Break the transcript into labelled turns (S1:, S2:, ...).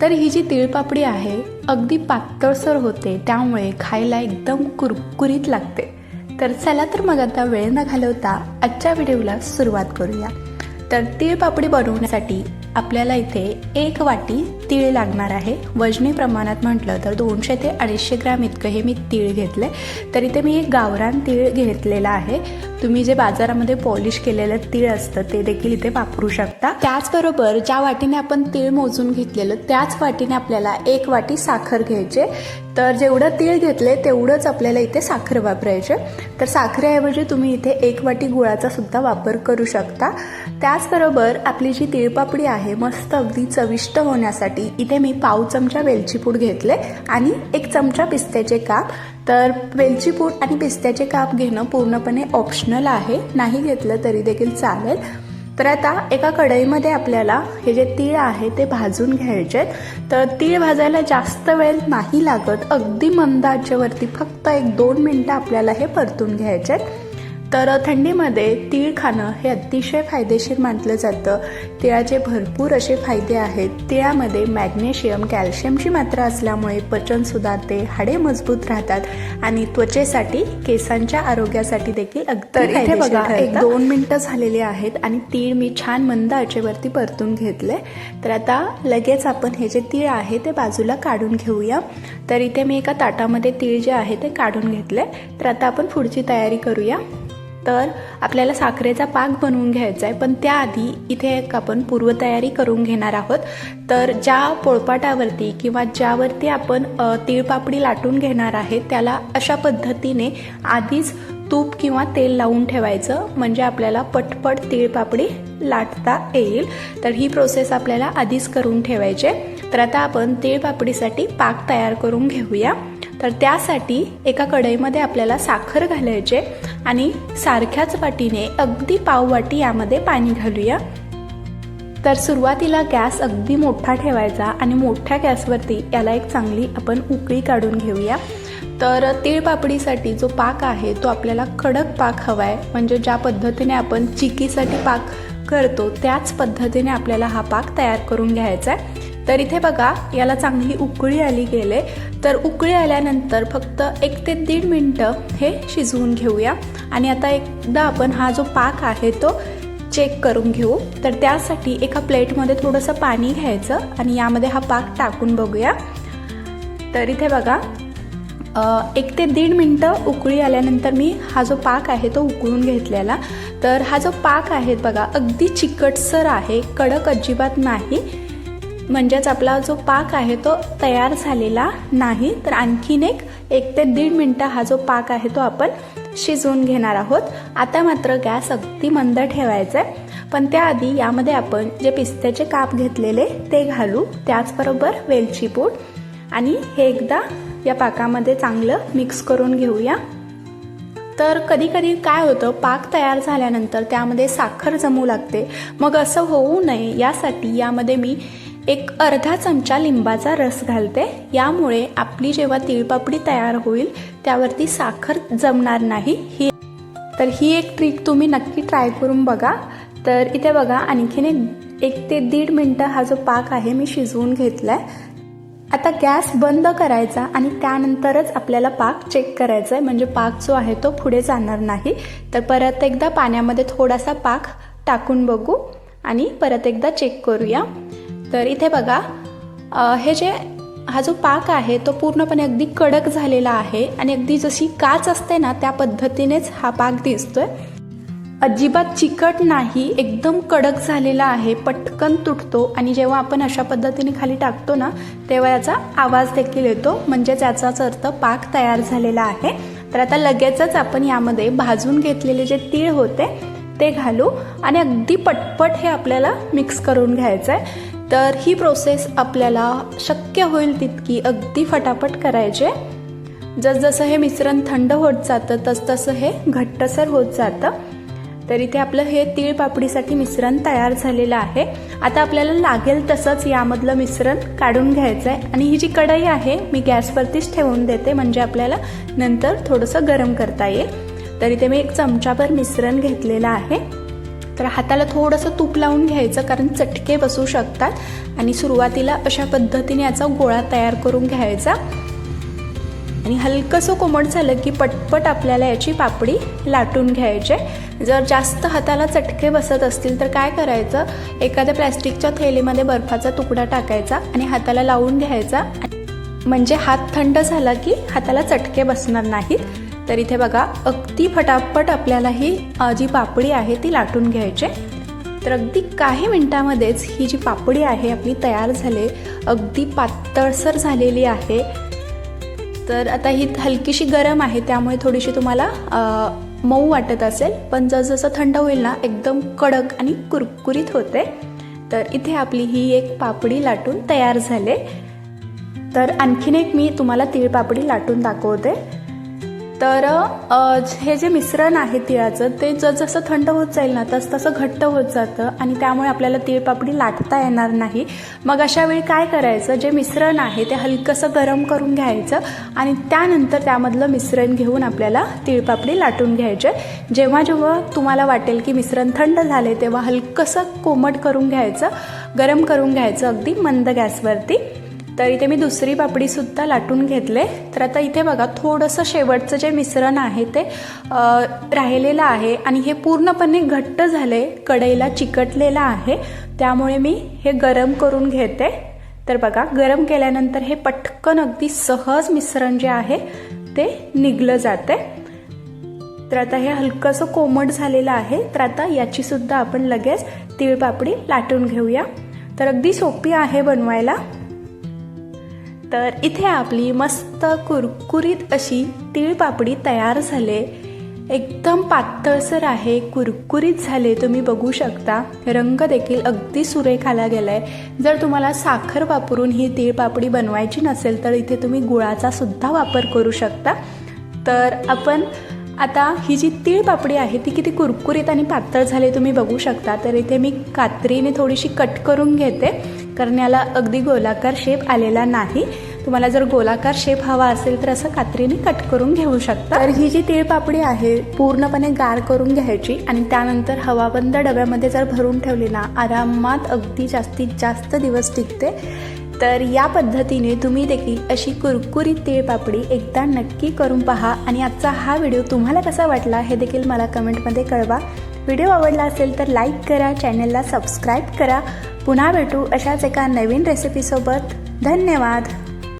S1: तर ही जी तिळपापडी आहे अगदी पातळसर होते. त्यामुळे खायला एकदम कुरकुरीत लागते. तर चला तर मग आता वेळ न घालवता आजच्या व्हिडिओला सुरुवात करूया. तर तिळपापडी बनवण्यासाठी आपल्याला इथे एक वाटी तीळ लागणार आहे. वजनी प्रमाणात म्हटलं तर दोनशे ते अडीचशे ग्रॅम इतकं हे मी तीळ घेतले तर इथे मी एक गावरान तीळ घेतलेला आहे. तुम्ही जे बाजारामध्ये पॉलिश केलेलं तीळ असतं ते देखील इथे वापरू शकता. त्याचबरोबर ज्या वाटीने आपण तीळ मोजून घेतलेलं त्याच वाटीने आपल्याला एक वाटी साखर घ्यायचे तर जेवढं तीळ घेतले तेवढंच आपल्याला इथे साखर वापरायचे तर साखरेऐवजी तुम्ही इथे एक वाटी गुळाचा सुद्धा वापर करू शकता. त्याचबरोबर आपली जी तिळपापडी आहे मस्त अगदी चविष्ट होण्यासाठी इथे मी पाव चमचा वेलचीपूड घेतले आणि एक चमचा पिस्त्याचे काप. तर वेलचीपूड आणि पिस्त्याचे काप घेणं पूर्णपणे ऑप्शनल आहे. नाही घेतलं तरी देखील चालेल. तर आता एका कढईमध्ये आपल्याला हे जे तीळ आहे ते भाजून घ्यायचे तर तीळ भाजायला जास्त वेळ नाही लागत. अगदी मंद आचेवरती फक्त एक दोन मिनटं आपल्याला हे परतून घ्यायचे तर थंडीमध्ये तीळ खाणं हे अतिशय फायदेशीर मानलं जातं. तिळाचे भरपूर असे फायदे आहेत. तिळामध्ये मॅग्नेशियम कॅल्शियमची मात्रा असल्यामुळे पचन सुधारते हाडे मजबूत राहतात आणि त्वचेसाठी केसांच्या आरोग्यासाठी देखील अगदी इथे बघा एक दोन मिनटं झालेली आहेत आणि तीळ मी छान मंद आचेवरती परतून घेतले तर आता लगेच आपण हे जे तीळ आहे ते बाजूला काढून घेऊया. तर इथे मी एका ताटामध्ये तीळ जे आहे ते काढून घेतले तर आता आपण पुढची तयारी करूया. तर आपल्याला साखरेचा पाक बनवून घ्यायचा आहे. पण त्याआधी इथे एक आपण पूर्वतयारी करून घेणार आहोत. तर ज्या पोळपाटावरती किंवा ज्यावरती आपण तिळपापडी लाटून घेणार आहे त्याला अशा पद्धतीने आधीच तूप किंवा तेल लावून ठेवायचं. म्हणजे आपल्याला पटपट तिळपापडी लाटता येईल. तर ही प्रोसेस आपल्याला आधीच करून ठेवायचे तर आता आपण तिळपापडीसाठी पाक तयार करून घेऊया. तर त्यासाठी एका कढईमध्ये आपल्याला साखर घालायचे आणि सारख्याच वाटीने अगदी पाव वाटी यामध्ये पाणी घालूया. तर सुरुवातीला गॅस अगदी मोठा ठेवायचा आणि मोठ्या गॅसवरती याला एक चांगली आपण उकळी काढून घेऊया. तर तिळपापडीसाठी जो पाक आहे तो आपल्याला कडक पाक हवा आहे म्हणजे ज्या पद्धतीने आपण चिकीसाठी पाक करतो त्याच पद्धतीने आपल्याला हा पाक तयार करून घ्यायचा आहे. तर इथे बघा याला चांगली उकळी आली गेले. तर उकळी आल्यानंतर फक्त एक ते दीड मिनटं हे शिजवून घेऊया. आणि आता एकदा आपण हा जो पाक आहे तो चेक करून घेऊ. तर त्यासाठी एका प्लेटमध्ये थोडंसं पाणी घ्यायचं आणि यामध्ये हा पाक टाकून बघूया. तर इथे बघा एक ते दीड मिनटं उकळी आल्यानंतर मी हा जो पाक आहे तो उकळून घेतलेला. तर हा जो पाक आहे बघा अगदी चिकटसर आहे कडक अजिबात नाही. म्हणजेच आपला जो पाक आहे तो तयार झालेला नाही तर आणखीन एक एक ते दीड मिनटं हा जो पाक आहे तो आपण शिजवून घेणार आहोत. आता मात्र गॅस अगदी मंद ठेवायचा आहे पण त्याआधी यामध्ये आपण जे पिस्त्याचे काप घेतलेले ते घालू त्याचबरोबर वेलची पूड. आणि हे एकदा या पाकामध्ये चांगलं मिक्स करून घेऊया. तर कधी कधी काय होतं पाक तयार झाल्यानंतर त्यामध्ये साखर जमू लागते. मग असं होऊ नये यासाठी यामध्ये मी एक अर्धा चमचा लिंबाचा रस घालते. यामुळे आपली जेव्हा तिळपापडी तयार होईल त्यावरती साखर जमणार नाही. ही तर ही एक ट्रिक तुम्ही नक्की ट्राय करून बघा. तर इथे बघा आणखीन एक एक ते दीड मिनटं हा जो पाक आहे मी शिजवून घेतला आहे आता गॅस बंद करायचा आणि त्यानंतरच आपल्याला पाक चेक करायचा आहे म्हणजे पाक जो आहे तो पुढे जाणार नाही. तर परत एकदा पाण्यामध्ये थोडासा पाक टाकून बघू आणि परत एकदा चेक करूया. तर इथे बघा हे जे हा जो पाक आहे तो पूर्णपणे अगदी कडक झालेला आहे आणि अगदी जशी काच असते ना त्या पद्धतीनेच हा पाक दिसतोय. अजिबात चिकट नाही एकदम कडक झालेला आहे पटकन तुटतो आणि जेव्हा आपण अशा पद्धतीने खाली टाकतो ना तेव्हा याचा आवाज देखील येतो. म्हणजे याचाच अर्थ पाक तयार झालेला आहे. तर आता लगेचच आपण यामध्ये भाजून घेतलेले जे तीळ होते ते घालू आणि अगदी पटपट हे आपल्याला मिक्स करून घ्यायचं आहे तर ही प्रोसेस आपल्याला शक्य होईल तितकी अगदी फटाफट करायचे. जसजसं हे मिश्रण थंड होत जातं तसतसं हे घट्टसर होत जातं. तर इथे आपलं हे तीळ पापडीसाठी मिश्रण तयार झालेलं आहे. आता आपल्याला लागेल तसंच यामधलं मिश्रण काढून घ्यायचं आहे आणि ही जी कढई आहे मी गॅसवरतीच ठेवून देते म्हणजे आपल्याला नंतर थोडंसं गरम करता येईल. तर इथे मी एक चमचाभर मिश्रण घेतलेलं आहे. तर हाताला थोडंसं तूप लावून घ्यायचं कारण चटके बसू शकतात. आणि सुरुवातीला अशा पद्धतीने याचा गोळा तयार करून घ्यायचा. आणि हलकंसं कोमट झालं की पटपट आपल्याला याची पापडी लाटून घ्यायचे. जर जास्त हाताला चटके बसत असतील तर काय करायचं? एखाद्या प्लॅस्टिकच्या थैलीमध्ये बर्फाचा तुकडा टाकायचा आणि हाताला लावून घ्यायचा. म्हणजे हात थंड झाला की हाताला चटके बसणार नाहीत. तर इथे बघा अगदी फटाफट आपल्याला ही जी पापडी आहे ती लाटून घ्यायची तर अगदी काही मिनटामध्येच ही जी पापडी आहे आपली तयार झाले अगदी पातळसर झालेली आहे. तर आता ही हलकीशी गरम आहे त्यामुळे थोडीशी तुम्हाला मऊ वाटत असेल. पण जसजसं थंड होईल ना एकदम कडक आणि कुरकुरीत होते. तर इथे आपली ही एक पापडी लाटून तयार झाले. तर आणखीन एक मी तुम्हाला तिळपापडी लाटून दाखवते. तर हे जे मिश्रण आहे तिळाचं ते जसजसं थंड होत जाईल ना तस तसं घट्ट होत जातं आणि त्यामुळे आपल्याला तिळपापडी लाटता येणार नाही. मग अशा वेळी काय करायचं? जे मिश्रण आहे ते हलकंसं गरम करून घ्यायचं आणि त्यानंतर त्यामधलं मिश्रण घेऊन आपल्याला तिळपापडी लाटून घ्यायचे. जेव्हा जेव्हा तुम्हाला वाटेल की मिश्रण थंड झाले तेव्हा हलकंसं कोमट करून घ्यायचं गरम करून घ्यायचं अगदी मंद गॅसवरती. तर इथे मी दुसरी पापडीसुद्धा लाटून घेतले. तर आता इथे बघा थोडंसं शेवटचं जे मिश्रण आहे ते राहिलेलं आहे. आणि हे पूर्णपणे घट्ट झाले कढईला चिकटलेलं आहे. त्यामुळे मी हे गरम करून घेते. तर बघा गरम केल्यानंतर हे पटकन अगदी सहज मिश्रण जे आहे ते निघलं जाते. तर आता हे हलकंसं कोमट झालेलं आहे. तर आता याचीसुद्धा आपण लगेच तिळपापडी लाटून घेऊया. तर अगदी सोपी आहे बनवायला. तर इथे आपली मस्त कुरकुरीत अशी तीळपापडी तयार झाले. एकदम पातळसर आहे कुरकुरीत झाले तुम्ही बघू शकता. रंग देखील अगदी सुरेख आला आहे जर तुम्हाला साखर वापरून ही तीळपापडी बनवायची नसेल तर इथे तुम्ही गुळाचा सुद्धा वापर करू शकता. तर आपण आता ही जी तीळ पापडी आहे ती किती कुरकुरीत आणि पातळ झाली तुम्ही बघू शकता. तर इथे मी कात्रीने थोडीशी कट करून घेते. कारण याला अगदी गोलाकार शेप आलेला नाही. तुम्हाला जर गोलाकार शेप हवा असेल तर असं कात्रीने कट करून घेऊ शकता. तर ही जी तिळपापडी आहे पूर्णपणे गार करून घ्यायची आणि त्यानंतर हवाबंद डब्यामध्ये जर भरून ठेवली ना आरामात अगदी जास्तीत जास्त दिवस टिकते. तर या पद्धतीने तुम्ही देखील अशी कुरकुरीत तिळपापडी एकदा नक्की करून पहा. आणि आजचा हा व्हिडिओ तुम्हाला कसा वाटला हे देखील मला कमेंटमध्ये कळवा. व्हिडिओ आवडला असेल तर लाईक करा चॅनलला सबस्क्राईब करा. पुन्हा भेटू अशाच एका नवीन रेसिपीसोबत धन्यवाद.